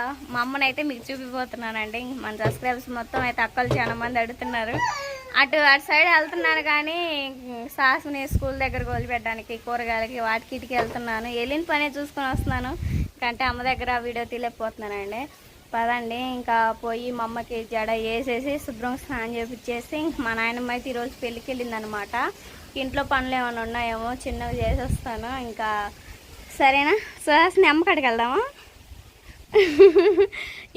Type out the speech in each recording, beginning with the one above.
మా అమ్మనైతే మీకు చూపిపోతున్నానండి. మన సబ్స్క్రైబర్స్ మొత్తం అయితే అక్కలు చాలా మంది అడుగుతున్నారు. అటు అటు సైడ్ వెళ్తున్నాను కానీ సాసుని స్కూల్ దగ్గరకు వదిలిపెట్టడానికి కూరగాయలకి వాటికి ఇటుకి వెళ్తున్నాను. వెళ్ళిన పనే చూసుకొని వస్తున్నాను. కంటే అమ్మ దగ్గర వీడియో తీలేకపోతున్నానండి పదండి ఇంకా పోయి మా అమ్మకి జడ వేసేసి శుభ్రంగా స్నానం చేపించేసి మా నాయనమ్మ అయితే ఈరోజు పెళ్ళికి వెళ్ళిందనమాట ఇంట్లో పనులు ఏమైనా ఉన్నాయేమో చిన్నవి చేసేస్తాను. ఇంకా సరేనా? సుహాస్ని అమ్మకాడికి వెళ్దామా?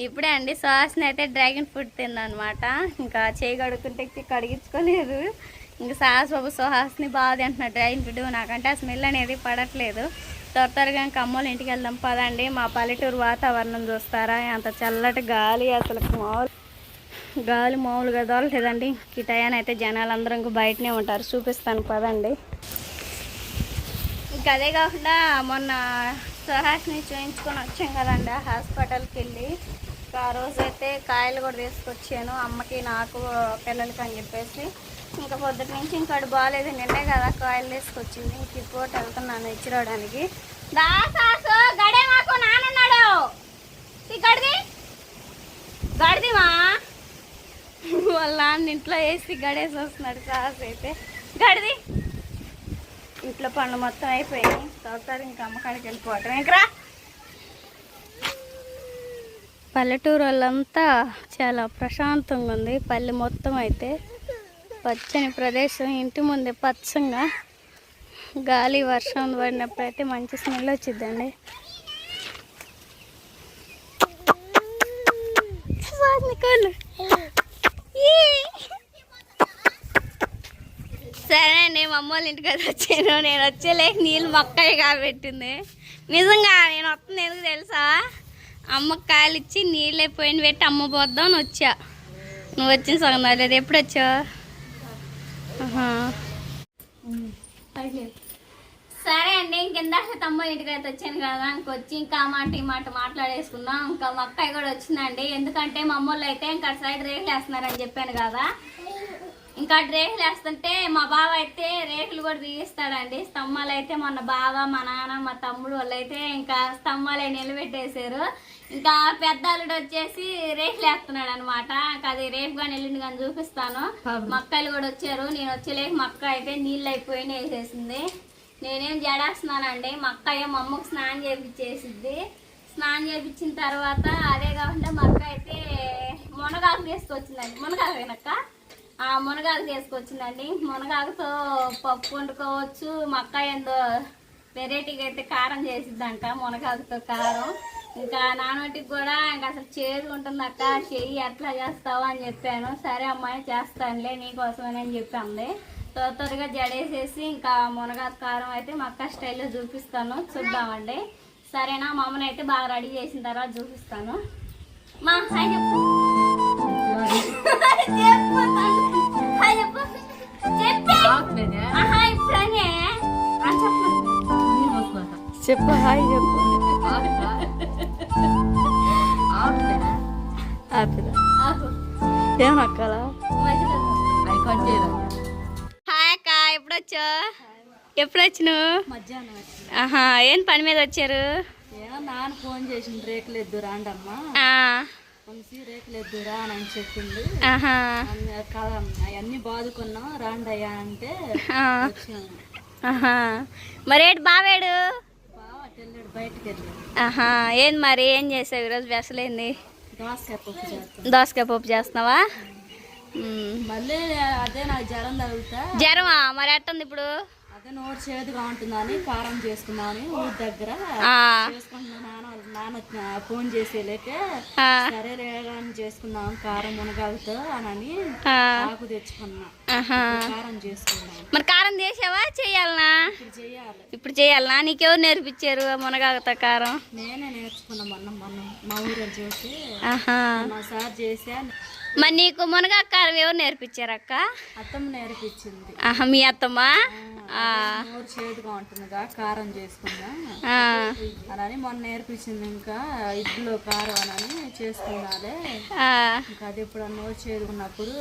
ఇప్పుడే అండి సుహాస్ని అయితే డ్రాగన్ ఫ్రూట్ తిందనమాట. ఇంకా చేయి కడుక్కుంటే కడిగించుకోలేదు. ఇంకా సాస్ బాబు సుహాస్ని బాగా తింటున్నాడు. డ్రాగన్ ఫ్రూట్ నాకంటే ఆ స్మెల్ అనేది పడట్లేదు. త్వర త్వరగా ఇంకా అమ్మోళ్ళ ఇంటికి వెళ్దాం పదండి. మా పల్లెటూరు వాతావరణం చూస్తారా? అంత చల్లటి గాలి అసలు మామూలు గాలి మామూలుగా దొరలేదండి ఈ టయాన్ని అయితే జనాలు అందరం ఇంకా బయటనే ఉంటారు. చూపిస్తాను పదండి. ఇంకా అదే కాకుండా మొన్న సుహాస్ని చూయించుకొని వచ్చాం కదండి హాస్పిటల్కి వెళ్ళి. ఆ రోజు అయితే కాయలు కూడా తీసుకొచ్చాను అమ్మకి నాకు పిల్లలకి అని చెప్పేసి. ఇంకా పొద్దుటి నుంచి ఇంకా బాగాలేదు నిన్నే కదా కాయలు తీసుకొచ్చింది. ఇంక ఇప్పుడు వెళ్తున్నాను ఇచ్చిరావడానికి. దా గడే మాకు గడిది? గడిదిమా వాళ్ళ నాన్న ఇంట్లో వేసి గడేసి వస్తున్నాడు సాహస్ అయితే. గడిది? ఇంట్లో పనులు మొత్తం అయిపోయాయి. తర్వాత ఇంకా అమ్మకాడికి వెళ్ళిపోవటం. ఇంకరా పల్లెటూరు వాళ్ళంతా చాలా ప్రశాంతంగా ఉంది. పల్లె మొత్తం అయితే పచ్చని ప్రదేశం. ఇంటి ముందే పచ్చంగా గాలి వర్షం పడినప్పుడు అయితే మంచి స్మెల్ వచ్చిందండి సరే అండి మా అమ్మ వాళ్ళ ఇంటికి అయితే వచ్చాను. నేను వచ్చేలే నీళ్ళు మొక్కలు కాబట్టింది నిజంగా నేను వస్తుంది ఎందుకు తెలుసా? అమ్మ కాయలు ఇచ్చి నీళ్ళు అయిపోయిన పెట్టి అమ్మ పోద్దామని వచ్చా. నువ్వు వచ్చిన సగం లేదు ఎప్పుడు వచ్చావు? సరే అండి ఇంకెందాక తమ్మ ఇంటికి అయితే వచ్చాను కదా ఇంకొచ్చి ఇంకా మాట ఈ మాట మాట్లాడేసుకున్నాం ఇంకా మా అక్కయ్య కూడా వచ్చిందండి. ఎందుకంటే మా అమ్మోళ్ళు అయితే ఇంకా అటు సైడ్ రేట్లు వేస్తున్నారని చెప్పాను కదా. ఇంకా రేకులు వేస్తుంటే మా బావ అయితే రేకులు కూడా తీయిస్తాడండి. స్తంభాలు అయితే మొన్న బావ మా నాన్న మా తమ్ముడు వాళ్ళు అయితే ఇంకా స్తంభాలు నిలబెట్టేశారు. ఇంకా పెద్ద అల్లుడు వచ్చేసి రేకులు వేస్తున్నాడు అనమాట ఇంకా అది రేపు కానీ ఎల్లుండి కానీ చూపిస్తాను. మక్కలు కూడా వచ్చారు. నేను వచ్చేలేక మక్క అయితే నీళ్ళు అయిపోయి వేసేసింది. నేనేం జడేస్తున్నానండి. మా అక్క ఏమో అమ్మకు స్నానం చేపించేసిద్ది. స్నానం చేపించిన తర్వాత అదే కాకుండా మా అక్క అయితే మునగాకు తీసుకొచ్చిందండి. మునగాకు వెనక్క మునగాకు తీసుకొచ్చిందండి. మునగాకుతో పప్పు వండుకోవచ్చు మా అక్క ఏందో వెరైటీగా అయితే కారం చేసిద్దంట మునగాకుతో కారం. ఇంకా నానోటికి కూడా ఇంకా అసలు చేదు ఉంటుంది అక్క చెయ్యి ఎట్లా చేస్తావు అని చెప్పాను. సరే అమ్మాయి చేస్తానులే నీకోసమని చెప్పాంది త్వర త్వరగా జడేసేసి ఇంకా మునగాకు కారం అయితే మా అక్క స్టైల్లో చూపిస్తాను చూద్దామండి. సరేనా మా అమ్మని అయితే బాగా రెడీ చేసిన తర్వాత చూపిస్తాను. మా హాయ్ చెప్పు. చెప్పు. హాయ్ చెప్పు చెప్పి. ఆహా ఇప్పుడనే ఆ, చెప్పు చెప్పు. హాయ్ అక్క ఎప్పుడు వచ్చా ఎప్పుడు వచ్చినావు ఆహా ఏం పని మీద వచ్చారు? ఏమో నాన్న ఫోన్ చేసింది రేకులు ఎద్దు రాండమ్మా. రేకులు ఎద్దురా అని చెప్పింది. కదా అవన్నీ బాదుకున్నాం. రాండయ్యా అంటే మరేటి బావేడు? బావ తెల్లాడు బయటకు వెళ్ళి ఆహా. ఏం మరి? ఏం చేసావు ఈరోజు? ఏంది దోసకాయ పప్పు చేస్తున్నావా. మళ్ళీ అదే నాకు జ్వరం తగులుతా. జ్వరమా? మరి ఎట్టుంది ఇప్పుడు? అదే నోరు చేదుగా ఉంటుందని కారం చేసుకున్నామని ఊరి దగ్గర నాన్న ఫోన్ చేసేలేకే సరే రేగాని చేసుకున్నాం కారం మునగాలతో అని ఆకు తెచ్చుకున్నా. కారం చేసుకున్నాం మరి కారం చేసావా? చెయ్యాలనా ఇప్పుడు చేయాలి. ఇప్పుడు చేయాలనా? నీకెవరు నేర్పించారు మునగాకుతో కారం? నేనే నేర్చుకున్నా మొన్న మొన్న మా ఊరు చూసి ఆహా. మా సార్ చేసా మరి నీకు మునగాకు కారం ఎవరు నేర్పించారు అక్క అత్తమ్మ నేర్పించింది. ఆహా మీ అత్తమ్మా? ఆ, నోరు చేదుగా ఉంటుందిగా కారం చేసుకుందా? అని మొన్న నేర్పించింది ఇంకా ఇడ్లీలో కారం అని చేసుకున్నాలే. ఇంకా అది ఇప్పుడు నోరు చేదుకున్నప్పుడు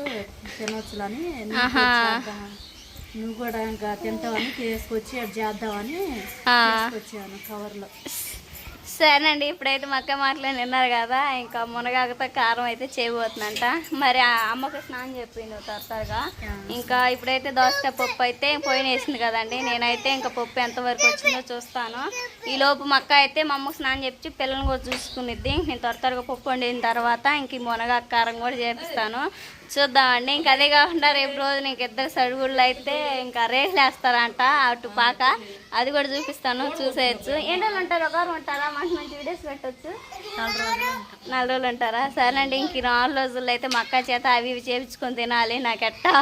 తినొచ్చులని నువ్వు కూడా చేద్దాం. నువ్వు కూడా ఇంకా తింటావని తీసుకొచ్చి అది చేద్దామని. తీసుకొచ్చాను కవర్లో. సరేనండి ఇప్పుడైతే మక్క మాటలు విన్నారు కదా ఇంకా మునగాకతో కారం అయితే చేయబోతుందంట. మరి ఆ అమ్మకి స్నానం చెప్పింది త్వరగా. ఇంకా ఇప్పుడైతే దోసకాయ పప్పు అయితే పోయిన వేసింది కదండి నేనైతే ఇంకా పప్పు ఎంతవరకు వచ్చిందో చూస్తాను. ఈ లోపు మక్క అయితే మా అమ్మకి స్నానం చెప్పి పిల్లల్ని కూడా చూసుకునిద్ది. నేను త్వర త్వరగా పప్పు వండిన తర్వాత ఇంక మునగాకు కారం కూడా చేపిస్తాను. చూద్దామండి ఇంక అదే కాకుండా రేపు రోజు నీకు ఇద్దరు సడుగుళ్ళు అయితే ఇంకా రేట్లు వేస్తారంట అటు పాక. అది కూడా చూపిస్తాను చూసేయచ్చు. ఎన్ని రోజులు ఉంటారు? ఒకరు ఉంటారా? మంచి మంచి వీడియోస్ పెట్టొచ్చు. నాలుగు రోజులు ఉంటారా? సరేనండి ఇంక నాలుగు రోజుల్లో అయితే మా అక్క చేత అవి ఇవి చేపించుకొని తినాలి. నాకు ఎట్టా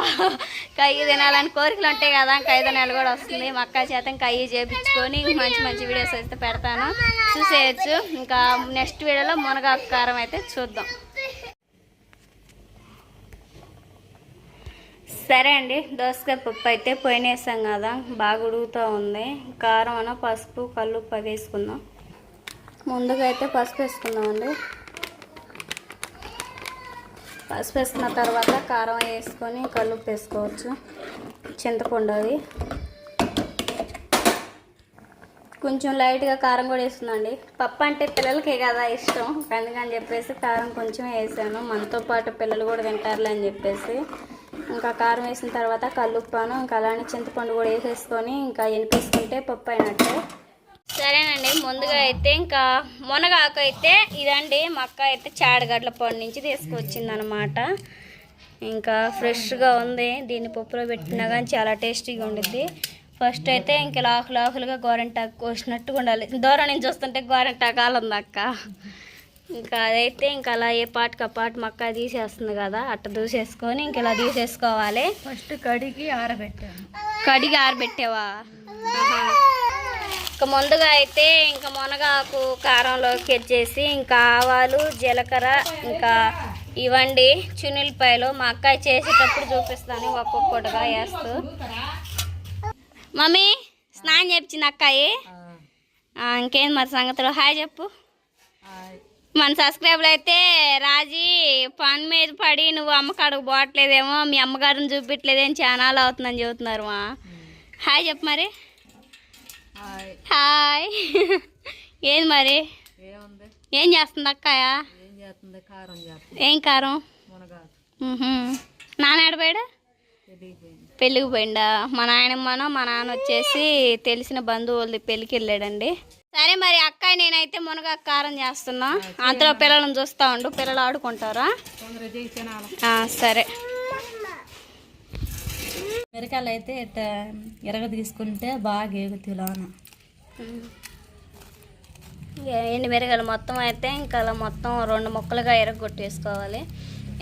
కయ్యి తినాలని కోరికలు ఉంటాయి కదా ఇంకా ఐదో నెల కూడా వస్తుంది. మా అక్క చేత ఇంకా అయ్యి చేపించుకొని మంచి మంచి వీడియోస్ అయితే పెడతాను. చూసేయచ్చు. ఇంకా నెక్స్ట్ వీడియోలో మునగాకు కారం అయితే చూద్దాం. సరే అండి దోసకాయ పప్పు అయితే పోయినేసాం కదా బాగా ఉడుగుతూ ఉంది. కారం అన్న పసుపు కల్లు పగేసుకుందాం వేసుకుందాం. ముందుగా అయితే పసుపు వేసుకుందామండి. పసుపు వేసుకున్న తర్వాత కారం వేసుకొని కళ్ళు వేసుకోవచ్చు. చింతపండు అది. కొంచెం లైట్గా కారం కూడా వేస్తుందండి. పప్పు అంటే పిల్లలకే కదా ఇష్టం. అందుకని చెప్పేసి కారం కొంచెం వేసాను. మనతో పాటు పిల్లలు కూడా తింటారులే అని చెప్పేసి. ఇంకా కారం వేసిన తర్వాత కల్లుప్పాను ఇంకా అలానే చింతపండు కూడా వేసేసుకొని ఇంకా ఎనిపేసుకుంటే పప్పు అయినట్టే. సరేనండి ముందుగా అయితే ఇంకా మునగాకు అయితే ఇదండి మా అక్క అయితే చాడగడ్ల పొడి నుంచి తీసుకొచ్చింది అనమాట ఇంకా ఫ్రెష్గా ఉంది దీన్ని పప్పులో పెట్టినా కానీ చాలా టేస్టీగా ఉండిద్ది. ఫస్ట్ అయితే ఇంకా లాకులు ఆకులుగా గోరంటాకు కోసినట్టుగా ఉండాలి. దూరం నుంచి చూస్తుంటే గోరంటాకాలు ఉంది అక్క. ఇంకా అదైతే ఇంకా అలా ఏ పాటకి ఆ పాట మక్క తీసేస్తుంది కదా అట్ట దూసేసుకొని ఇంక ఇలా తీసేసుకోవాలి. ఫస్ట్ కడిగి ఆరబెట్టాను కడిగి ఆరబెట్టావా. ఇంకా ముందుగా అయితే ఇంకా మునగాకు కారంలోకి వచ్చేసి ఇంకా ఆవాలు జీలకర్ర ఇంకా ఇవ్వండి. చున్నులపాయలు మా అక్క చేసేటప్పుడు చూపిస్తాను ఒక్కొక్కటిగా వేస్తూ. మమ్మీ స్నానం చేపించింది అక్కాయి? ఆ, ఇంకేం మరి సంగతులు? హాయ్ చెప్పు. మన సబ్స్క్రైబర్లు అయితే రాజీ పని మీద పడి నువ్వు అమ్మకాడకు పోవట్లేదేమో మీ అమ్మగారిని చూపించలేదేం ఛానల్ అవుతుందని చెబుతున్నారు మా. హాయ్ చెప్పు మరి. హాయ్. ఏది మరి? ఏం చేస్తుంది అక్కయ్య ఏం కారం తెలియపోయింది పెళ్ళికి పోయిండా? మా నాయనమ్మను మా నాన్న వచ్చేసి తెలిసిన బంధువులది పెళ్ళికి వెళ్ళాడండి. సరే మరి అక్కయ్య నేనైతే మునగా కారం చేస్తున్నా. అంతలో పిల్లలను చూస్తా ఉండు పిల్లలు ఆడుకుంటారా? సరే. మిరకాయలు అయితే ఇట్ట ఎరగ తీసుకుంటే బాగా ఎగుతాయి లోన. ఎండు మిరగాయలు మొత్తం అయితే ఇంకా అలా మొత్తం రెండు ముక్కలుగా ఎరగొట్టేసుకోవాలి.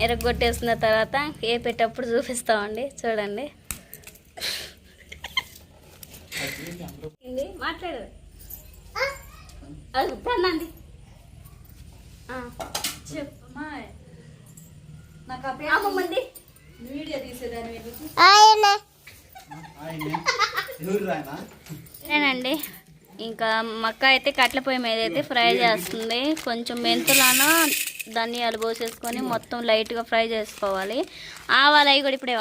ఎరగొట్టేసిన తర్వాత ఏ పెట్టేటప్పుడు చూపిస్తామండి చూడండి. ఏంది? మాట్లాడు. అది నాకు వీడియో తీసేదాన్ని వీళ్ళకి నేనండి. ఇంకా మక్క అయితే కట్ల పొయ్యి మీద అయితే ఫ్రై చేస్తుంది. కొంచెం మెంతులను ధనియాలు పోసేసుకొని మొత్తం లైట్గా ఫ్రై చేసుకోవాలి. ఆవాలు అవి కూడా ఇప్పుడే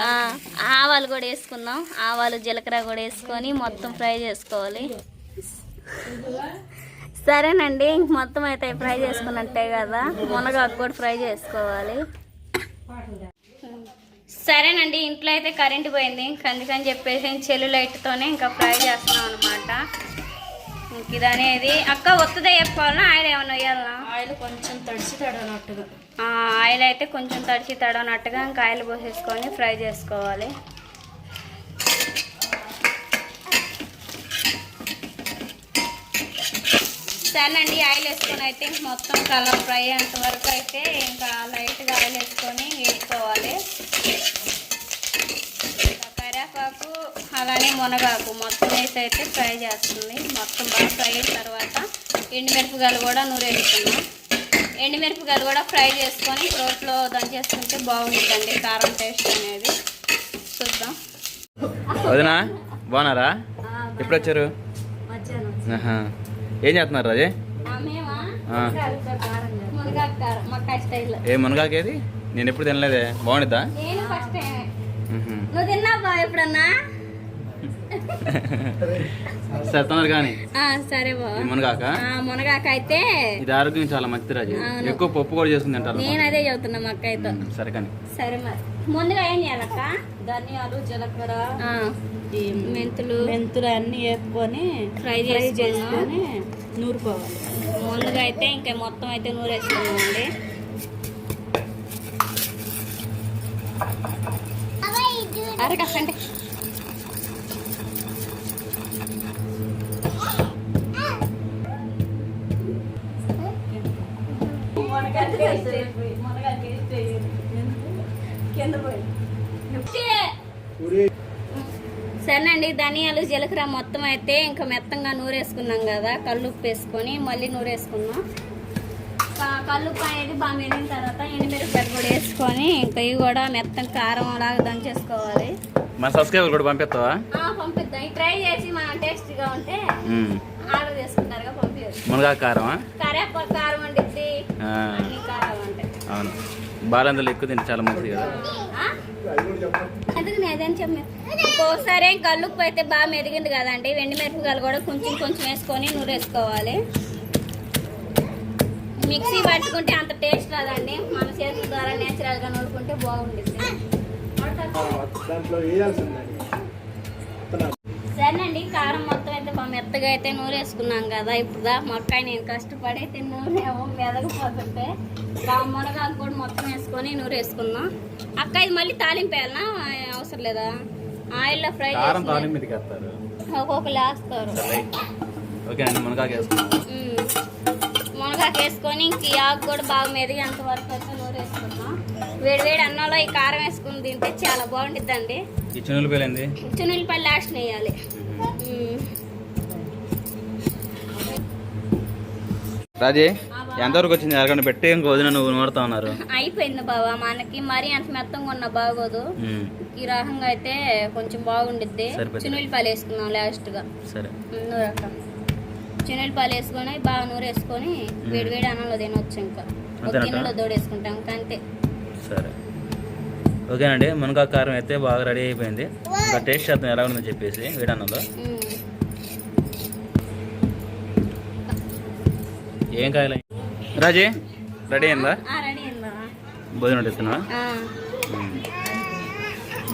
ఆవాలు కూడా వేసుకుందాం. ఆవాలు జీలకర్ర కూడా వేసుకొని మొత్తం ఫ్రై చేసుకోవాలి. సరేనండి ఇంక మొత్తం అయితే ఫ్రై చేసుకున్నట్టే కదా. మునగాకు కూడా ఫ్రై చేసుకోవాలి. సరేనండి ఇంట్లో అయితే కరెంట్ పోయింది. అందుకని చెప్పేసి చెల్లు లైట్తోనే ఇంకా ఫ్రై చేస్తున్నాం అనమాట ఇంక ఇది. అనేది అక్క ఒత్తుదే చెప్పాలన్నా ఆయిల్ ఏమన్నా వేయాలనా ఆయిల్ కొంచెం తడిసి తడనట్టుగా ఆయిల్ అయితే కొంచెం తడిచి తడనట్టుగా ఇంకా ఆయిల్ పోసేసుకొని ఫ్రై చేసుకోవాలి. సరేనండి ఆయిల్ వేసుకొని అయితే మొత్తం కలర్ ఫ్రై అయ్యేంత వరకు అయితే ఇంకా లైట్గా ఆయిల్ వేసుకొని వేసుకోవాలి. ఇంకా కరివేపాకు అలానే మునగాకు మొత్తం వేసి అయితే ఫ్రై చేస్తుంది. మొత్తం బాగా ఫ్రై అయిన తర్వాత ఎండుమిరపకాయలు కూడా నూరేసుకున్నాం ఎండుమిరపకాయలు కూడా ఫ్రై చేసుకొని రోట్లో దంచేసుకుంటే బాగుంటుందండి కారం టేస్ట్ అనేది. చూద్దాం. వదినా బాగున్నారా? ఎప్పుడు వచ్చారు. ఏం చేస్తున్నారు రాజే? ఏ మునగాకేది? నేను ఎప్పుడు తినలేదే. బాగుండిద్దా. నువ్వు తిన్నావా ఎప్పుడన్నా? సరే తొందర కానీ ఆ, సరే బావ. ఈ మునగాక? ఆ, మునగాక అయితే ఇది ఆరోగ్యం చాలా మంచిది రాజు. ఎక్కువ పప్పు కూడా చేసుకుని తింటారు నేను అదే చదువుతున్నా మా అక్కయ్యతో ఉమ్, సరే కానీ. సరే మరి. ముందుగా ఏం చేయాలక్క ధనియాలు జీలకర్ర ఆ, ఈ మెంతులు. మెంతులు అన్ని వేపుకొని ఫ్రై చేసుకున్నాం. చేసుకొని నూరుకోవాలి. ముందుగా అయితే ఇంకా మొత్తం అయితే నూరేసుకున్నామండి అరగంటే సరేనండి ధనియాలు జీలకర్ర మొత్తం అయితే ఇంకా మెత్తంగా నూరేసుకున్నాం కదా కల్లుప్పు వేసుకొని మళ్ళీ నూరేసుకున్నాం క- కల్లుప్పు అనేది బాగా మెరిగిన తర్వాత ఎండుమిరపకాయలు కూడా వేసుకొని ఇంకా ఇవి కూడా మెత్తం కారం లాగా దంచేసుకోవాలి. మన సబ్స్క్రైబర్ కూడా పంపిస్తావా? ఆ, పంపిద్దాం. ట్రై చేసి మనం టేస్టీగా ఉంటే. ఆర్డర్ చేసుకుంటారుగా పంపించచ్చు మునగాకు కారమా? కరేపాకు కారం వండిద్ది ఆ, అన్ని కారాలు ఉంటాయి అవును బాలందరూ ఎక్కువ తింటే చాలా మంచిది కదా. ఒక్కోసారి కల్లుప్పు అయితే బాగా మెరిగింది కదండి వెండి మిరపకాయలు కూడా కొంచెం కొంచెం వేసుకొని నూరేసుకోవాలి మిక్సీ పట్టుకుంటే అంత టేస్ట్ రాదండి. మన చేతుల ద్వారా నేచురల్గా నూరుకుంటే బాగుంటుంది దాంట్లో వేయాల్సిందండి సరేనండి కారం మొత్తం అయితే బాగా మెత్తగా అయితే నూరేసుకున్నాం కదా ఇప్పుడు దా మొక్కాయ నేను కష్టపడి అయితే నూరేమో మెదగపోతుంటే బాగా మునగాకు కూడా మొత్తం వేసుకొని నూరేసుకున్నాం. అక్క ఇది మళ్ళీ తాలింపు వేయాలనా? అవసరం లేదా? ఆయిల్లో ఫ్రై ఒక్కొక్కరు వేస్తారు. మునగాకు వేసుకున్నాం వేసుకొని ఇంక ఈ ఆకు కూడా బాగా మెదిగేంత వరకు అయితే నూరేసుకున్నాం. వేడి వేడి అన్నంలో ఈ కారం వేసుకుని తింటే చాలా బాగుంటుందండి చున్నులపల్లి లాస్ట్ వేయాలి రాజే ఎంతవరకు వచ్చింది అరగంట పెట్టి ఇంకో వదిన నువ్వు నూరుతా ఉన్నారు. అయిపోయింది బాబా మనకి మరీ అంత మెత్తంగా ఉన్న బాగోదు. ఈ రకంగా అయితే కొంచెం బాగుండిద్ది. చున్నులపాలు వేసుకుందాం లాస్ట్గా సరే చున్నులపాలు వేసుకొని బాగా నూరేసుకొని వేడి వేడి అన్నంలో తినొచ్చు ఇంకా? గిన్నెలో దోడేసుకుంటాం అంతే. సరే. ఓకేనండి మునగాకు కారం అయితే బాగా రెడీ అయిపోయింది. ఇంకా టేస్ట్ చేద్దాం ఎలా ఉందని చెప్పేసి వేడన్నంలో ఉమ్. ఏం కాయలే రాజే రెడీ అయిందా? భోజనం వడ్డిస్తున్నా ఆ,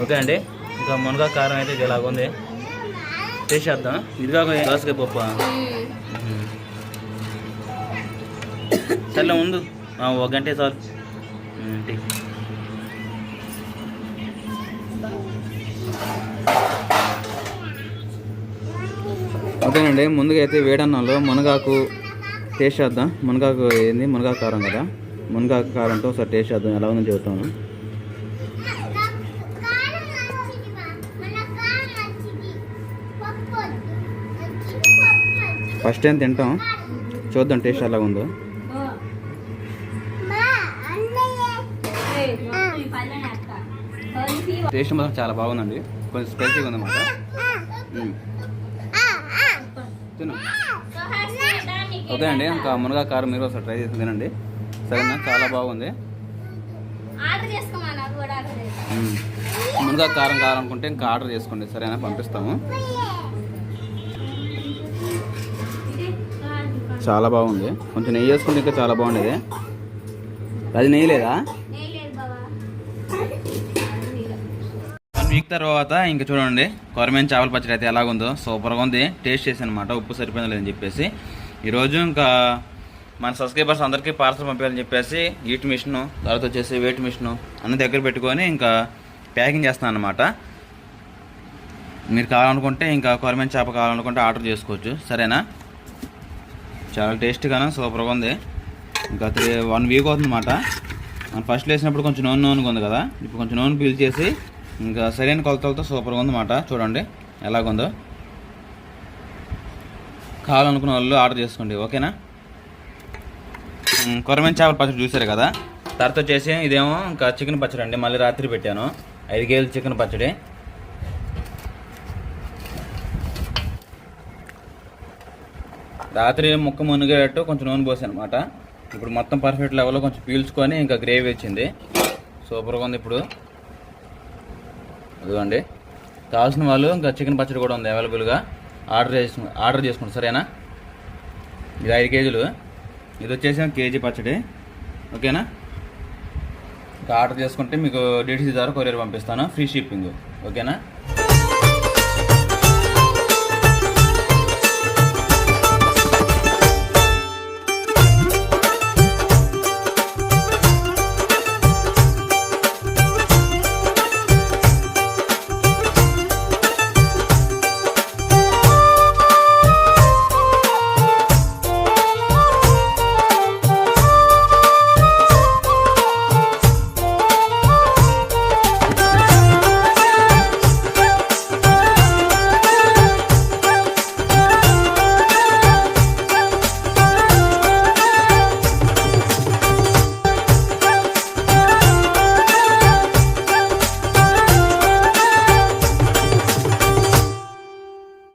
ఓకే అండి. ఇంకా మునగాకు కారం అయితే ఇది ఇలాగ ఉంది. టేస్ట్ చేద్దాం. ఇది కాక దోసకాయ పప్పు. సర్లే ముందు. ఒక గంట చాలు. టీ. ఓకేనండి ముందుగా అయితే వేడన్నంలో మునగాకు టేస్ట్ చేద్దాం. మునగాకు ఏంది? మునగాకు కారం కదా. మునగాకు కారంతో ఒకసారి టేస్ట్ చేద్దాం. ఎలా ఉందని చెబుతాను ఫస్ట్ టైం తింటాం? చూద్దాం టేస్ట్ ఎలా ఉందో. టేస్ట్ మాత్రం చాలా బాగుందండి. కొంచెం స్పైసీగా ఉందన్నమాట. మ్మ్. ఓకే అండి ఇంకా మునగా కారం మీరు ఒకసారి ట్రై చేసి తినండి. సరేనా? చాలా బాగుంది. మునగా కారం కావాలనుకుంటే ఇంకా ఆర్డర్ చేసుకోండి. సరేనా? పంపిస్తాము. చాలా బాగుంది. కొంచెం నెయ్యి వేసుకుంటే ఇంకా చాలా బాగుండేది. అది నెయ్యి లేదా? వీక్ తర్వాత ఇంకా చూడండి. కొరమైన చేపల పచ్చడి అయితే ఎలాగుందో. సూపర్గా ఉంది. టేస్ట్ చేసి అనమాట ఉప్పు సరిపోయిందో లేదని చెప్పేసి. ఈరోజు ఇంకా మన సబ్స్క్రైబర్స్ అందరికీ పార్సల్ పంపించాలని చెప్పేసి హీట్ మిషన్ తర్వాత వచ్చేసి వెయిట్ మిషన్ అన్ని దగ్గర పెట్టుకొని ఇంకా ప్యాకింగ్ చేస్తాను అనమాట మీరు కావాలనుకుంటే ఇంకా కొరమైన చేప కావాలనుకుంటే ఆర్డర్ చేసుకోవచ్చు. సరేనా? చాలా టేస్ట్గాను సూపర్గా ఉంది. ఇంకా త్రీ వన్ వీక్ అవుతుందన్నమాట. మనం ఫస్ట్ వేసినప్పుడు కొంచెం నూనె నూనెగా ఉంది కదా ఇప్పుడు కొంచెం నూనె పీల్చేసి ఇంకా సరైన కొలతలతో సూపర్గా ఉందన్నమాట. చూడండి ఎలాగుందో. కావాలనుకున్న వాళ్ళు ఆర్డర్ చేసుకోండి ఓకేనా? కొరమైన చేపల పచ్చడి చూసారు కదా? తర్వాత వచ్చేసి ఇదేమో ఇంకా చికెన్ పచ్చడి అండి మళ్ళీ రాత్రి పెట్టాను. ఐదు కేజీలు చికెన్ పచ్చడి. రాత్రి ముక్క మునిగేటట్టు కొంచెం నూనె పోసాను అనమాట ఇప్పుడు మొత్తం పర్ఫెక్ట్ లెవెల్లో కొంచెం పీల్చుకొని ఇంకా గ్రేవీ వచ్చింది. సూపర్గా ఉంది ఇప్పుడు. అదిగోండి. కావాల్సిన వాళ్ళు ఇంకా చికెన్ పచ్చడి కూడా ఉంది అవైలబుల్గా. ఆర్డర్ చేసు ఆర్డర్ చేసుకోండి సరేనా? ఇది ఐదు కేజీలు. ఇది వచ్చేసి కేజీ పచ్చడి. ఓకేనా? ఇంకా ఆర్డర్ చేసుకుంటే మీకు డీటీసీ ద్వారా కొరియర్ పంపిస్తాను ఫ్రీ షిప్పింగ్. ఓకేనా?